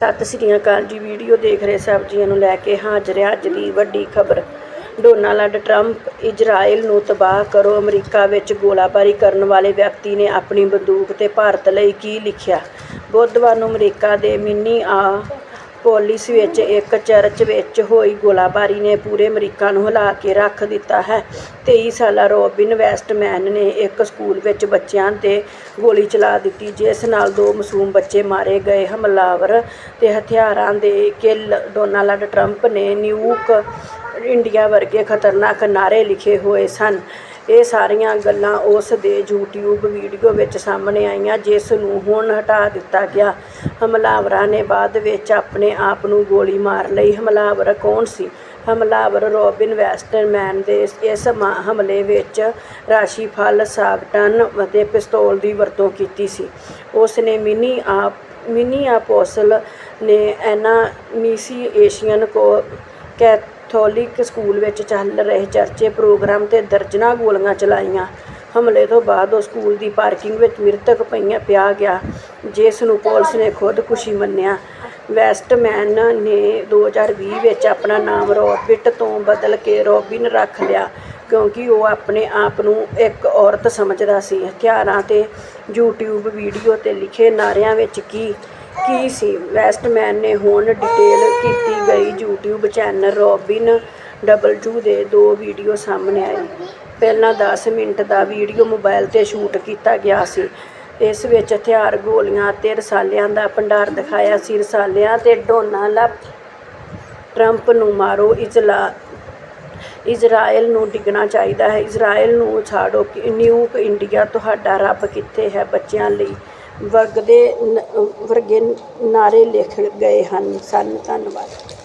ਸਤਿ ਸ੍ਰੀ ਅਕਾਲ ਜੀ ਵੀਡੀਓ ਦੇਖ ਰਹੇ ਸਭ ਜੀਆਂ ਨੂੰ ਲੈ ਕੇ ਹਾਜ਼ਰ ਹੈ ਅੱਜ ਦੀ ਵੱਡੀ ਖਬਰ। ਡੋਨਾਲਡ ਟਰੰਪ ਇਜ਼ਰਾਈਲ ਨੂੰ ਤਬਾਹ ਕਰੋ, ਅਮਰੀਕਾ ਵਿੱਚ ਗੋਲਾਬਾਰੀ ਕਰਨ ਵਾਲੇ ਵਿਅਕਤੀ ਨੇ ਆਪਣੀ ਬੰਦੂਕ ਤੇ ਭਾਰਤ ਲਈ ਕੀ ਲਿਖਿਆ? ਬੁੱਧਵਾਰ ਨੂੰ ਅਮਰੀਕਾ ਦੇ ਮਿਨੀ ਆ ਪੋਲਿਸ ਵਿੱਚ ਇੱਕ ਚਰਚ ਵਿੱਚ ਹੋਈ ਗੋਲਾਬਾਰੀ ਨੇ ਪੂਰੇ ਅਮਰੀਕਾ ਨੂੰ ਹਿਲਾ ਕੇ ਰੱਖ ਦਿੱਤਾ ਹੈ। ਤੇਈ ਸਾਲਾ ਰੋਬਿਨ ਵੈਸਟਮੈਨ ਨੇ ਇੱਕ ਸਕੂਲ ਵਿੱਚ ਬੱਚਿਆਂ ਤੇ ਗੋਲੀ ਚਲਾ ਦਿੱਤੀ, ਜਿਸ ਨਾਲ ਦੋ ਮਾਸੂਮ ਬੱਚੇ ਮਾਰੇ ਗਏ। ਹਮਲਾਵਰ ਤੇ ਹਥਿਆਰਾਂ ਦੇ ਕੇ ਡੋਨਾਲਡ ਟਰੰਪ ਨੇ ਨਿਊਕ ਇੰਡੀਆ ਵਰਗੇ ਖਤਰਨਾਕ ਨਾਅਰੇ ਲਿਖੇ ਹੋਏ ਸਨ। ਇਹ ਸਾਰੀਆਂ ਗੱਲਾਂ ਉਸ ਦੇ ਯੂਟਿਊਬ ਵੀਡੀਓ ਵਿੱਚ ਸਾਹਮਣੇ ਆਈਆਂ, ਜਿਸ ਨੂੰ ਹੁਣ ਹਟਾ ਦਿੱਤਾ ਗਿਆ। ਹਮਲਾਵਰਾਂ ਨੇ ਬਾਅਦ ਵਿੱਚ ਆਪਣੇ ਆਪ ਨੂੰ ਗੋਲੀ ਮਾਰ ਲਈ। ਹਮਲਾਵਰ ਕੌਣ ਸੀ? ਹਮਲਾਵਰ ਰੋਬਿਨ ਵੈਸਟਰਮੈਨ ਦੇ ਇਸ- ਮਾ- ਹਮਲੇ ਵਿੱਚ ਰਾਸ਼ੀਫਲ ਸਾਗਟਨ ਅਤੇ ਪਿਸਤੌਲ ਦੀ ਵਰਤੋਂ ਕੀਤੀ ਸੀ। ਉਸ ਨੇ ਮਿਨੀ ਆਪ ਮਿਨੀ ਆਪੋਸਲ ਨੇ ਐਨਾ, ਮੀਸੀ ਏਸ਼ੀਅਨ ਕੋ ਕੈਥੋਲਿਕ ਸਕੂਲ ਵਿੱਚ ਚੱਲ ਰਹੇ ਚਰਚੇ ਪ੍ਰੋਗਰਾਮ ਤੇ ਦਰਜਨਾਂ ਗੋਲੀਆਂ ਚਲਾਈਆਂ। ਹਮਲੇ ਤੋਂ ਬਾਅਦ ਉਹ ਸਕੂਲ ਦੀ ਪਾਰਕਿੰਗ ਵਿੱਚ ਮ੍ਰਿਤਕ ਪਈਆਂ ਪਿਆ ਗਿਆ, ਜਿਸ ਨੂੰ ਪੁਲਿਸ ਨੇ ਖੁਦਕੁਸ਼ੀ ਮੰਨਿਆ। ਵੈਸਟਮੈਨ ਨੇ 2020 ਵਿੱਚ ਆਪਣਾ ਨਾਮ ਰੌਬਿਟ ਤੋਂ ਬਦਲ ਕੇ ਰੌਬਿਨ ਰੱਖ ਲਿਆ, ਕਿਉਂਕਿ ਉਹ ਆਪਣੇ ਆਪ ਨੂੰ ਇੱਕ ਔਰਤ ਸਮਝਦਾ ਸੀ। ਹਥਿਆਰਾਂ ਤੇ ਯੂਟਿਊਬ ਵੀਡੀਓ ਤੇ ਲਿਖੇ ਨਾਅਰਿਆਂ ਵਿੱਚ ਕੀ ਕੀ ਸੀ? ਵੈਸਟਮੈਨ ਨੇ ਹੁਣ ਡਿਟੇਲ ਕੀਤੀ ਗਈ YouTube ਚੈਨਲ ਰੋਬਿਨ ਡਬਲਯੂ ਦੇ ਦੋ ਵੀਡੀਓ ਸਾਹਮਣੇ ਆਏ। ਪਹਿਲਾਂ 10 ਮਿੰਟ ਦਾ ਵੀਡੀਓ ਮੋਬਾਈਲ ਤੇ ਸ਼ੂਟ ਕੀਤਾ ਗਿਆ ਸੀ। ਇਸ ਵਿੱਚ ਹਥਿਆਰ, ਗੋਲੀਆਂ ਅਤੇ ਰਸਾਲਿਆਂ ਦਾ ਭੰਡਾਰ ਦਿਖਾਇਆ ਸੀ। ਰਸਾਲਿਆਂ ਤੇ ਡੋਨਾਲਡ ਟਰੰਪ ਨੂੰ ਮਾਰੋ, ਇਜ਼ਲਾ ਇਜ਼ਰਾਈਲ ਨੂੰ ਡਿੱਗਣਾ ਚਾਹੀਦਾ ਹੈ। ਇਜ਼ਰਾਈਲ ਨੂੰ ਛਾੜੋ ਕਿ ਨਿਊਕ ਇੰਡੀਆ ਤੁਹਾਡਾ ਰੱਬ ਕਿੱਥੇ ਹੈ? ਬੱਚਿਆਂ ਲਈ ਵਰਗ ਦੇ ਵਰਗੇ ਨਾਰੇ ਲਿਖ ਗਏ ਹਨ। ਸਾਨੂੰ, ਧੰਨਵਾਦ।